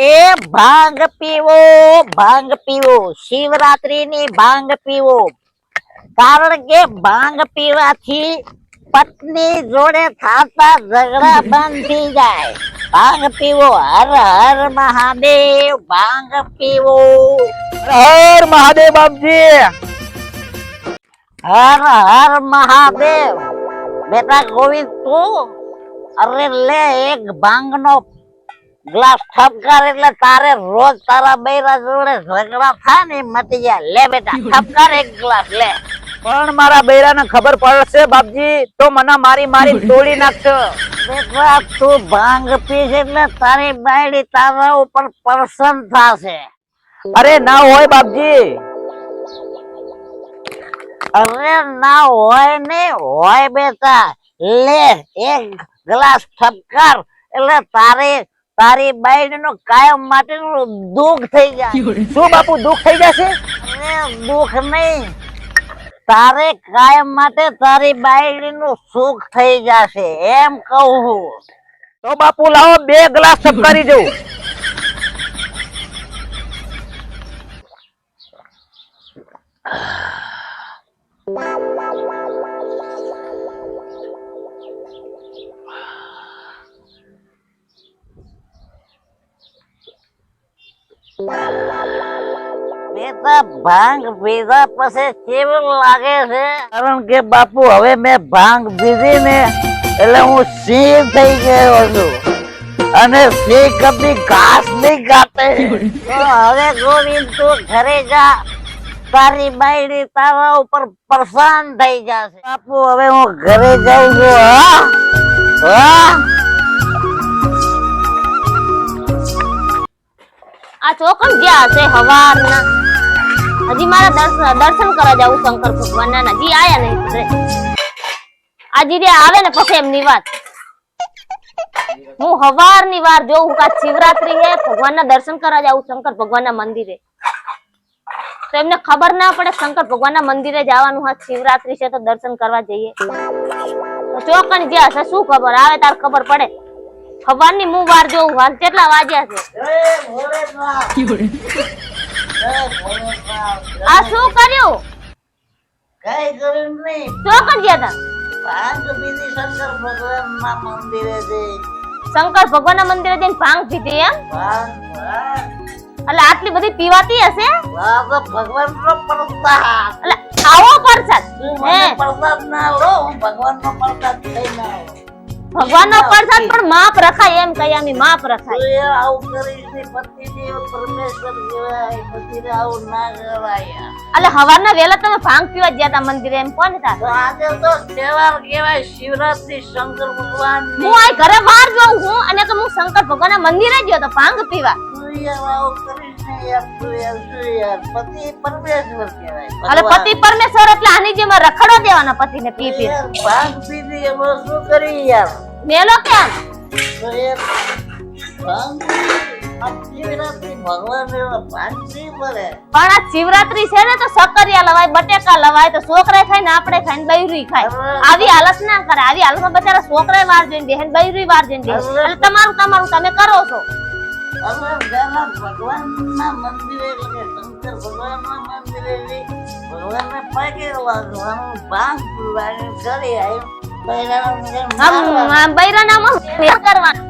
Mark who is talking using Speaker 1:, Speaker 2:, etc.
Speaker 1: એ ભાંગ પીવો ભાંગ પીવો શિવરાત્રી ની ભાંગ પીવો. કારણ કે ભાંગ પીવાથી પત્ની જોડે થતા ઝઘડા બંધ થઈ જાય. ભાંગ પીવો હર હર મહાદેવ ભાંગ પીવો.
Speaker 2: હર મહાદેવ બાપજી.
Speaker 1: હર હર મહાદેવ. બેટા ગોવિંદ તું અરે લે એક ભાંગનો ગ્લાસ ઠપકાર એટલે તારે રોજ તારા બૈરા જોડે ઝઘડા થાય ને મટી જાય લે બેટા ઠપકાર એક ગ્લાસ લે.
Speaker 2: પણ મારા બૈરાને ખબર પડશે બાપજી તો મને મારી મારી તોડી નાખશો
Speaker 1: બેટા તું ભાંગ પીશ એટલે તારી બાયડી તારા ઉપર પ્રસન્ન થશે.
Speaker 2: અરે ના હોય બાપજી.
Speaker 1: અરે ના હોય ને હોય બેટા. લે એક ગ્લાસ ઠપકાર એટલે તારે તારી બાઈડનું કાયમ માટેનું દુઃખ થઈ જાય
Speaker 2: શું બાપુ દુઃખ થઈ જશે
Speaker 1: દુઃખ નહીં તારે કાયમ માટે તારી બાઈડનું સુખ થઈ જશે એમ કહું છું.
Speaker 2: તો બાપુ લાવો બે ગ્લાસ સબકારી જવું
Speaker 1: બેટા ભાંગ પીધા પછી કેવું લાગે છે? કારણ કે બાપુ હવે મેં ભાંગ પીધી ને એટલે હું સિંહ થઈ ગયો છું. અને સિંહ કદી ઘાસ નહીં ખાતે. હવે ગોવિંદ તું ઘરે જા. તારી બાયડી તારા ઉપર પ્રસન્ન થઈ જશે. બાપુ હવે હું ઘરે જાઉં છું હા? હા?
Speaker 3: આ ચોકન જ્યાં હશે હવારના. હજી મારા દર્શન દર્શન કરવા જાવું શંકર ભગવાનના. ના. જી આયા નહીં. આ જીરે આવે ને પછી એમની વાત. હું હવારની વાર જોઉં કા શિવરાત્રી હે, ભગવાનના દર્શન કરવા જાવું શંકર ભગવાનના મંદિરે. તો એમને ખબર ના પડે શંકર ભગવાનના મંદિરે જવાનું હા શિવરાત્રી છે તો દર્શન કરવા જઈએ. ચોકન જ્યાં હશે શું ખબર? આવે તાર ખબર પડે. હવારની હું વાર જોઉં હાલ કેટલા વાગ્યા છે? આ શું કર્યું?
Speaker 1: કઈ કર્યું નહીં
Speaker 3: શું કરી ગયા તા
Speaker 1: ભાંગ પીધી શંકર ભગવાન ના મંદિરે જઈ
Speaker 3: શંકર ભગવાન ના મંદિરે જઈને ભાંગ પીધી એમ? એટલે આટલી બધી પીવાતી હશે?
Speaker 1: ભગવાન નો પ્રસાદ.
Speaker 3: એટલે આવો પ્રસાદ હે?
Speaker 1: પ્રસાદ ના આવડો હું ભગવાન નો પ્રસાદ થઈ ના
Speaker 3: ભગવાન નો પ્રસાદ પણ માપ રખાય એમ કઈ આમી માપ રખાય.
Speaker 1: એ આવું ને પતિ પરમેશ્વર કહેવાય પતિને આવું ના કરાય
Speaker 3: એટલે હવારના વેલા તમે ભાંગ પીવા જ ગયા તા મંદિરે એમ કોણ તા
Speaker 1: આજે તો તહેવાર કહેવાય શિવરાત્રી શંકર ભગવાન
Speaker 3: હું આ ઘરે બહાર જાઉં હું અને તો હું શંકર ભગવાનના મંદિરે ગયો તો ભાંગ પીવા.
Speaker 1: આવું યાર પતિ પરમેશ્વર
Speaker 3: એટલે આની જેમ રખડો દેવાના પતિને પી પી.
Speaker 1: યાર ભાંગ એમાં શું કરી યાર?
Speaker 3: મેલો કેમ
Speaker 1: પી
Speaker 3: પણ આ શિવરાત્રી છે ને તો સકરિયા લવાય બટેકા લવાય તો છોકરા ખાય ને આપણે ખાય ને બૈરું ખાય. આવી હાલત ના કરે આવી હાલતમાં બચારા છોકરા વાર જોઈને બેહે બૈરું વાર જોઈને બેહે. એટલે તમારું તમારું તમે કરો છો.
Speaker 1: હવે પેલા ભગવાનના મંદિરે એટલે શંકર ભગવાનના મંદિરે ભગવાનને પગે લાગવાનું ભાંગ પીવાનું ઘરે આવ્યું બૈરાને
Speaker 3: બૈરાનામાં કરવાનું.